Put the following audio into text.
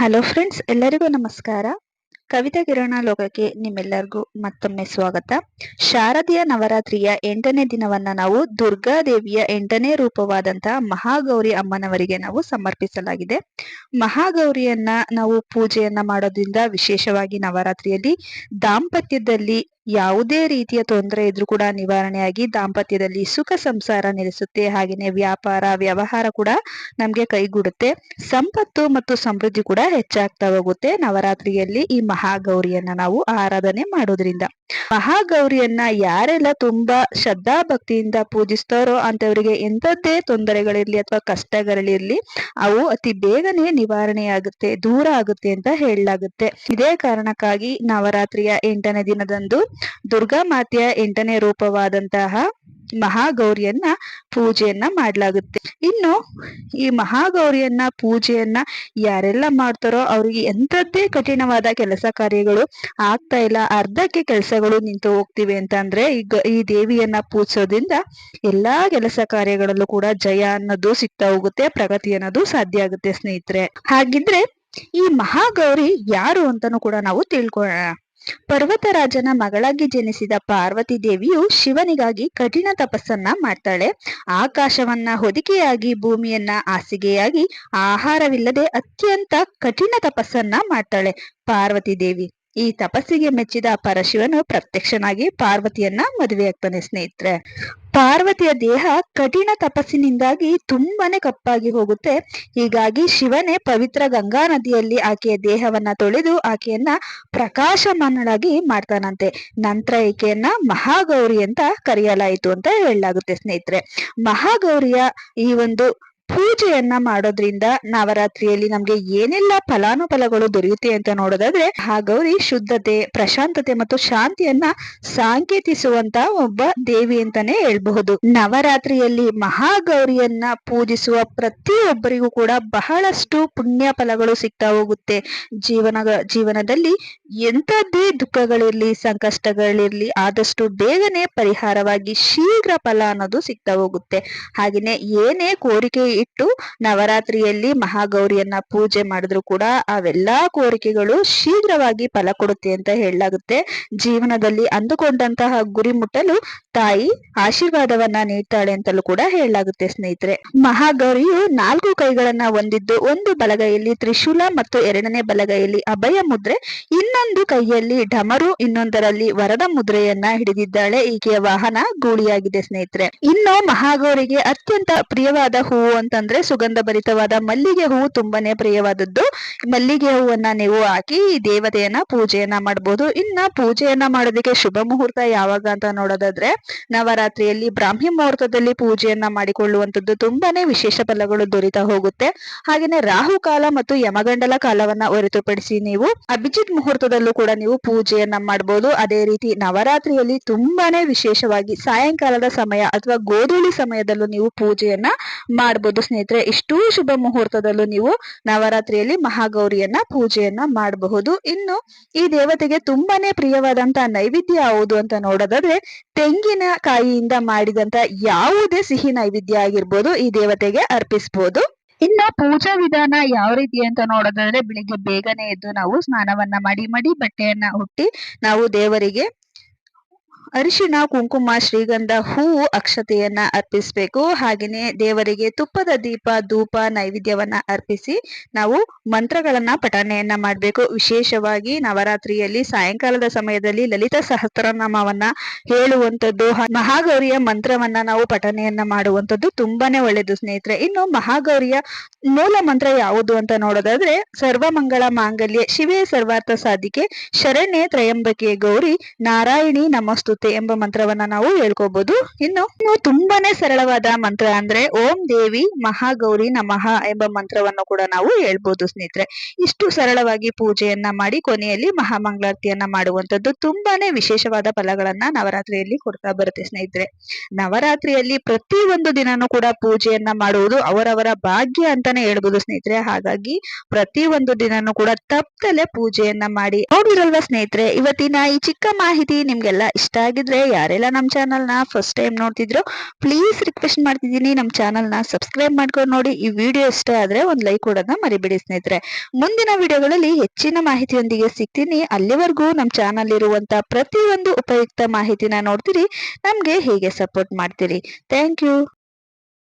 Hello friends ಎಲ್ಲರಿಗೂ ನಮಸ್ಕಾರ. ಕವಿತಾ ಕಿರಣ ಲೋಕಕ್ಕೆ ನಿಮ್ಮೆಲ್ಲರಿಗೂ ಮತ್ತೊಮ್ಮೆ ಸ್ವಾಗತ. ಶಾರದೀಯ ನವರಾತ್ರಿಯ ಎಂಟನೇ ದಿನವನ್ನ ನಾವು ದುರ್ಗಾ ದೇವಿಯ ಎಂಟನೇ ರೂಪವಾದಂತಹ ಮಹಾಗೌರಿ ಅಮ್ಮನವರಿಗೆ ನಾವು ಸಮರ್ಪಿಸಲಾಗಿದೆ. ಮಹಾಗೌರಿಯನ್ನ ನಾವು ಪೂಜೆಯನ್ನ ಮಾಡೋದ್ರಿಂದ ವಿಶೇಷವಾಗಿ ನವರಾತ್ರಿಯಲ್ಲಿ ದಾಂಪತ್ಯದಲ್ಲಿ ಯಾವುದೇ ರೀತಿಯ ತೊಂದರೆ ಇದ್ರೂ ಕೂಡ ನಿವಾರಣೆಯಾಗಿ ದಾಂಪತ್ಯದಲ್ಲಿ ಸುಖ ಸಂಸಾರ ನೆಲೆಸುತ್ತೆ. ಹಾಗೆಯೇ ವ್ಯಾಪಾರ, ವ್ಯವಹಾರ ಕೂಡ ನಮ್ಗೆ ಕೈಗೂಡುತ್ತೆ. ಸಂಪತ್ತು ಮತ್ತು ಸಮೃದ್ಧಿ ಕೂಡ ಹೆಚ್ಚಾಗ್ತಾ ಹೋಗುತ್ತೆ. ನವರಾತ್ರಿಯಲ್ಲಿ ಈ ಮಹಾಗೌರಿಯನ್ನ ನಾವು ಆರಾಧನೆ ಮಾಡೋದ್ರಿಂದ. ಮಹಾಗೌರಿಯನ್ನ ಯಾರೆಲ್ಲ ತುಂಬಾ ಶ್ರದ್ಧಾ ಭಕ್ತಿಯಿಂದ ಪೂಜಿಸ್ತಾರೋ ಅಂತವರಿಗೆ ಎಂಥದ್ದೇ ತೊಂದರೆಗಳಿರ್ಲಿ ಅಥವಾ ಕಷ್ಟಗಳಿರ್ಲಿ, ಅವು ಅತಿ ಬೇಗನೆ ನಿವಾರಣೆಯಾಗುತ್ತೆ, ದೂರ ಆಗುತ್ತೆ ಅಂತ ಹೇಳಲಾಗುತ್ತೆ. ಇದೇ ಕಾರಣಕ್ಕಾಗಿ ನವರಾತ್ರಿಯ ಎಂಟನೇ ದಿನದಂದು ದುರ್ಗಾ ಮಾತೆಯ ಎಂಟನೇ ರೂಪವಾದಂತಹ ಮಹಾಗೌರಿಯನ್ನ ಪೂಜೆಯನ್ನ ಮಾಡಲಾಗುತ್ತೆ. ಇನ್ನು ಈ ಮಹಾಗೌರಿಯನ್ನ ಪೂಜೆಯನ್ನ ಯಾರೆಲ್ಲ ಮಾಡ್ತಾರೋ ಅವ್ರಿಗೆ ಎಂಥದ್ದೇ ಕಠಿಣವಾದ ಕೆಲಸ ಕಾರ್ಯಗಳು ಆಗ್ತಾ ಇಲ್ಲ. ಅರ್ಧಕ್ಕೆ ಕೆಲಸಗಳು ನಿಂತು ಹೋಗ್ತಿವೆ ಅಂತಂದ್ರೆ ಈಗ ಈ ದೇವಿಯನ್ನ ಪೂಜಿಸೋದ್ರಿಂದ ಎಲ್ಲಾ ಕೆಲಸ ಕಾರ್ಯಗಳಲ್ಲೂ ಕೂಡ ಜಯ ಅನ್ನೋದು ಸಿಗ್ತಾ ಹೋಗುತ್ತೆ, ಪ್ರಗತಿ ಅನ್ನೋದು ಸಾಧ್ಯ ಆಗುತ್ತೆ ಸ್ನೇಹಿತರೆ. ಹಾಗಿದ್ರೆ ಈ ಮಹಾಗೌರಿ ಯಾರು ಅಂತಾನು ಕೂಡ ನಾವು ತಿಳ್ಕೊಳ್ಳೋಣ ಪರ್ವತರಾಜನ ಮಗಳಾಗಿ ಜನಿಸಿದ ಪಾರ್ವತಿ ದೇವಿಯು ಶಿವನಿಗಾಗಿ ಕಠಿಣ ತಪಸ್ಸನ್ನ ಮಾಡ್ತಾಳೆ. ಆಕಾಶವನ್ನ ಹೊದಿಕೆಯಾಗಿ, ಭೂಮಿಯನ್ನ ಹಾಸಿಗೆಯಾಗಿ, ಆಹಾರವಿಲ್ಲದೆ ಅತ್ಯಂತ ಕಠಿಣ ತಪಸ್ಸನ್ನ ಮಾಡ್ತಾಳೆ ಪಾರ್ವತಿ ದೇವಿ. ಈ ತಪಸ್ಸಿಗೆ ಮೆಚ್ಚಿದ ಪರಶಿವನು ಪ್ರತ್ಯಕ್ಷನಾಗಿ ಪಾರ್ವತಿಯನ್ನ ಮದುವೆಯಾಗ್ತಾನೆ ಸ್ನೇಹಿತರೆ. ಪಾರ್ವತಿಯ ದೇಹ ಕಠಿಣ ತಪಸ್ಸಿನಿಂದಾಗಿ ತುಂಬಾನೇ ಕಪ್ಪಾಗಿ ಹೋಗುತ್ತೆ. ಹೀಗಾಗಿ ಶಿವನೇ ಪವಿತ್ರ ಗಂಗಾ ನದಿಯಲ್ಲಿ ಆಕೆಯ ದೇಹವನ್ನ ತೊಳೆದು ಆಕೆಯನ್ನ ಪ್ರಕಾಶಮಾನಳಾಗಿ ಮಾಡ್ತಾನಂತೆ. ನಂತರ ಈಕೆಯನ್ನ ಮಹಾಗೌರಿ ಅಂತ ಕರೆಯಲಾಯಿತು ಅಂತ ಹೇಳಲಾಗುತ್ತೆ, ಸ್ನೇಹಿತರೆ. ಮಹಾಗೌರಿಯ ಈ ಒಂದು ಪೂಜೆಯನ್ನ ಮಾಡೋದ್ರಿಂದ ನವರಾತ್ರಿಯಲ್ಲಿ ನಮ್ಗೆ ಏನೆಲ್ಲ ಫಲಾನುಫಲಗಳು ದೊರೆಯುತ್ತೆ ಅಂತ ನೋಡೋದಾದ್ರೆ, ಆ ಗೌರಿ ಶುದ್ಧತೆ, ಪ್ರಶಾಂತತೆ ಮತ್ತು ಶಾಂತಿಯನ್ನ ಸಾಂಕೇತಿಸುವಂತ ಒಬ್ಬ ದೇವಿ ಅಂತಾನೆ ಹೇಳ್ಬಹುದು. ನವರಾತ್ರಿಯಲ್ಲಿ ಮಹಾಗೌರಿಯನ್ನ ಪೂಜಿಸುವ ಪ್ರತಿಯೊಬ್ಬರಿಗೂ ಕೂಡ ಬಹಳಷ್ಟು ಪುಣ್ಯ ಫಲಗಳು ಸಿಗ್ತಾ ಹೋಗುತ್ತೆ. ಜೀವನ, ಜೀವನದಲ್ಲಿ ಎಂಥದ್ದೇ ದುಃಖಗಳಿರ್ಲಿ, ಸಂಕಷ್ಟಗಳಿರ್ಲಿ, ಆದಷ್ಟು ಬೇಗನೆ ಪರಿಹಾರವಾಗಿ ಶೀಘ್ರ ಫಲ ಅನ್ನೋದು ಸಿಗ್ತಾ ಹೋಗುತ್ತೆ. ಹಾಗೆಯೇ ಏನೇ ಕೋರಿಕೆ ಇಟ್ಟು ನವರಾತ್ರಿಯಲ್ಲಿ ಮಹಾಗೌರಿಯನ್ನ ಪೂಜೆ ಮಾಡಿದ್ರು ಕೂಡ ಅವೆಲ್ಲಾ ಕೋರಿಕೆಗಳು ಶೀಘ್ರವಾಗಿ ಫಲ ಕೊಡುತ್ತೆ ಅಂತ ಹೇಳಲಾಗುತ್ತೆ. ಜೀವನದಲ್ಲಿ ಅಂದುಕೊಂಡಂತಹ ಗುರಿ ಮುಟ್ಟಲು ತಾಯಿ ಆಶೀರ್ವಾದವನ್ನ ನೀಡ್ತಾಳೆ ಅಂತಲೂ ಕೂಡ ಹೇಳಲಾಗುತ್ತೆ ಸ್ನೇಹಿತರೆ. ಮಹಾಗೌರಿಯು ನಾಲ್ಕು ಕೈಗಳನ್ನ ಹೊಂದಿದ್ದು, ಒಂದು ಬಲಗೈಯಲ್ಲಿ ತ್ರಿಶೂಲ ಮತ್ತು ಎರಡನೇ ಬಲಗೈಯಲ್ಲಿ ಅಭಯ ಮುದ್ರೆ, ಇನ್ನೊಂದು ಕೈಯಲ್ಲಿ ಢಮರು ಇನ್ನೊಂದರಲ್ಲಿ ವರದ ಮುದ್ರೆಯನ್ನ ಹಿಡಿದಿದ್ದಾಳೆ. ಈಕೆಯ ವಾಹನ ಗೂಳಿಯಾಗಿದೆ ಸ್ನೇಹಿತರೆ. ಇನ್ನು ಮಹಾಗೌರಿಗೆ ಅತ್ಯಂತ ಪ್ರಿಯವಾದ ಹೂವು ಅಂತಂದ್ರೆ ಸುಗಂಧ ಭರಿತವಾದ ಮಲ್ಲಿಗೆ ಹೂವು ತುಂಬಾನೇ ಪ್ರಿಯವಾದದ್ದು. ಮಲ್ಲಿಗೆ ಹೂವನ್ನ ನೀವು ಹಾಕಿ ದೇವತೆಯನ್ನ ಪೂಜೆಯನ್ನ ಮಾಡಬಹುದು ಇನ್ನ ಪೂಜೆಯನ್ನ ಮಾಡೋದಕ್ಕೆ ಶುಭ ಮುಹೂರ್ತ ಯಾವಾಗ ಅಂತ ನೋಡೋದಾದ್ರೆ, ನವರಾತ್ರಿಯಲ್ಲಿ ಬ್ರಾಹ್ಮಿ ಮುಹೂರ್ತದಲ್ಲಿ ಪೂಜೆಯನ್ನ ಮಾಡಿಕೊಳ್ಳುವಂತದ್ದು ತುಂಬಾನೇ ವಿಶೇಷ ಫಲಗಳು ದೊರೀತಾ ಹೋಗುತ್ತೆ. ಹಾಗೇನೆ ರಾಹು ಕಾಲ ಮತ್ತು ಯಮಗಂಡಲ ಕಾಲವನ್ನ ಹೊರತುಪಡಿಸಿ ನೀವು ಅಭಿಜಿತ್ ಮುಹೂರ್ತದಲ್ಲೂ ಕೂಡ ನೀವು ಪೂಜೆಯನ್ನ ಮಾಡಬಹುದು ಅದೇ ರೀತಿ ನವರಾತ್ರಿಯಲ್ಲಿ ತುಂಬಾನೇ ವಿಶೇಷವಾಗಿ ಸಾಯಂಕಾಲದ ಸಮಯ ಅಥವಾ ಗೋಧೂಳಿ ಸಮಯದಲ್ಲೂ ನೀವು ಪೂಜೆಯನ್ನ ಮಾಡಬಹುದು ಸ್ನೇಹಿತರೆ, ಇಷ್ಟು ಶುಭ ಮುಹೂರ್ತದಲ್ಲೂ ನೀವು ನವರಾತ್ರಿಯಲ್ಲಿ ಮಹಾಗೌರಿಯನ್ನ ಪೂಜೆಯನ್ನ ಮಾಡಬಹುದು. ಇನ್ನು ಈ ದೇವತೆಗೆ ತುಂಬಾನೇ ಪ್ರಿಯವಾದಂತ ನೈವೇದ್ಯ ಯಾವುದು ಅಂತ ನೋಡೋದಾದ್ರೆ, ತೆಂಗಿನ ಕಾಯಿಯಿಂದ ಮಾಡಿದಂತ ಯಾವುದೇ ಸಿಹಿ ನೈವೇದ್ಯ ಆಗಿರ್ಬೋದು ಈ ದೇವತೆಗೆ ಅರ್ಪಿಸಬಹುದು ಇನ್ನು ಪೂಜಾ ವಿಧಾನ ಯಾವ ರೀತಿ ಅಂತ ನೋಡೋದಾದ್ರೆ, ಬೆಳಿಗ್ಗೆ ಬೇಗನೆ ಎದ್ದು ನಾವು ಸ್ನಾನವನ್ನ ಮಾಡಿ, ಮಡಿ ಬಟ್ಟೆಯನ್ನ ಹುಟ್ಟಿ ನಾವು ದೇವರಿಗೆ ಅರಿಶಿಣ, ಕುಂಕುಮ, ಶ್ರೀಗಂಧ, ಹೂವು ಅಕ್ಷತೆಯನ್ನ ಅರ್ಪಿಸಬೇಕು. ಹಾಗೆಯೇ ದೇವರಿಗೆ ತುಪ್ಪದ ದೀಪ, ಧೂಪ, ನೈವೇದ್ಯವನ್ನ ಅರ್ಪಿಸಿ ನಾವು ಮಂತ್ರಗಳನ್ನ ಪಠಣೆಯನ್ನ ಮಾಡಬೇಕು. ವಿಶೇಷವಾಗಿ ನವರಾತ್ರಿಯಲ್ಲಿ ಸಾಯಂಕಾಲದ ಸಮಯದಲ್ಲಿ ಲಲಿತ ಸಹಸ್ರನಾಮವನ್ನ ಹೇಳುವಂಥದ್ದು, ಮಹಾಗೌರಿಯ ಮಂತ್ರವನ್ನ ನಾವು ಪಠಣೆಯನ್ನ ಮಾಡುವಂಥದ್ದು ತುಂಬಾನೇ ಒಳ್ಳೆಯದು ಸ್ನೇಹಿತರೆ. ಇನ್ನು ಮಹಾಗೌರಿಯ ಮೂಲ ಮಂತ್ರ ಯಾವುದು ಅಂತ ನೋಡೋದಾದ್ರೆ ಸರ್ವಮಂಗಳ ಮಾಂಗಲ್ಯ, ಶಿವೇ ಸರ್ವಾರ್ಥ ಸಾಧಿಕೆ, ಶರಣ್ಯ ತ್ರಯಂಬಕೆ ಗೌರಿ, ನಾರಾಯಣಿ ನಮಸ್ತು ಎಂಬ ಮಂತ್ರವನ್ನ ನಾವು ಹೇಳ್ಕೋಬಹುದು ಇನ್ನು ತುಂಬಾನೇ ಸರಳವಾದ ಮಂತ್ರ ಅಂದ್ರೆ ಓಂ ದೇವಿ ಮಹಾಗೌರಿ ನಮಃ ಎಂಬ ಮಂತ್ರವನ್ನು ಕೂಡ ನಾವು ಹೇಳ್ಬೋದು ಸ್ನೇಹಿತರೆ. ಇಷ್ಟು ಸರಳವಾಗಿ ಪೂಜೆಯನ್ನ ಮಾಡಿ ಕೊನೆಯಲ್ಲಿ ಮಹಾಮಂಗಳಾರತಿಯನ್ನ ಮಾಡುವಂತದ್ದು ತುಂಬಾನೇ ವಿಶೇಷವಾದ ಫಲಗಳನ್ನ ನವರಾತ್ರಿಯಲ್ಲಿ ಕೊಡ್ತಾ ಬರುತ್ತೆ ಸ್ನೇಹಿತರೆ. ನವರಾತ್ರಿಯಲ್ಲಿ ಪ್ರತಿ ಒಂದು ದಿನನೂ ಕೂಡ ಪೂಜೆಯನ್ನ ಮಾಡುವುದು ಅವರವರ ಭಾಗ್ಯ ಅಂತಾನೆ ಹೇಳ್ಬೋದು ಸ್ನೇಹಿತರೆ. ಹಾಗಾಗಿ ಪ್ರತಿ ಒಂದು ದಿನಾನು ಕೂಡ ತಪ್ಪದಲ್ಲೇ ಪೂಜೆಯನ್ನ ಮಾಡಿ ನೋಡಿರಲ್ವಾ ಸ್ನೇಹಿತರೆ? ಇವತ್ತಿನ ಈ ಚಿಕ್ಕ ಮಾಹಿತಿ ನಿಮ್ಗೆಲ್ಲ ಇಷ್ಟ ಆಗಿದ್ರೆ ಯಾರೆಲ್ಲ ನಮ್ಮ ಚಾನಲ್ನ ಫಸ್ಟ್ ಟೈಮ್ ನೋಡ್ತಿದ್ರು ಪ್ಲೀಸ್ ರಿಕ್ವೆಸ್ಟ್ ಮಾಡ್ತಿದ್ದೀನಿ. ನಮ್ಮ ಚಾನಲ್ನ ಸಬ್ಸ್ಕ್ರೈಬ್ ಮಾಡ್ಕೊಂಡು ನೋಡಿ. ಈ ವಿಡಿಯೋ ಇಷ್ಟ ಆದರೆ ಒಂದು ಲೈಕ್ ಕೊಡೋದನ್ನ ಮರಿಬೇಡಿ ಸ್ನೇಹಿತರೆ. ಮುಂದಿನ ವಿಡಿಯೋಗಳಲ್ಲಿ ಹೆಚ್ಚಿನ ಮಾಹಿತಿಯೊಂದಿಗೆ ಸಿಗ್ತೀನಿ. ಅಲ್ಲಿವರೆಗೂ ನಮ್ಮ ಚಾನಲ್ ಇರುವಂತ ಪ್ರತಿಯೊಂದು ಉಪಯುಕ್ತ ಮಾಹಿತಿನ ನೋಡ್ತೀರಿ. ನಮಗೆ ಹೇಗೆ ಸಪೋರ್ಟ್ ಮಾಡ್ತೀರಿ? Thank you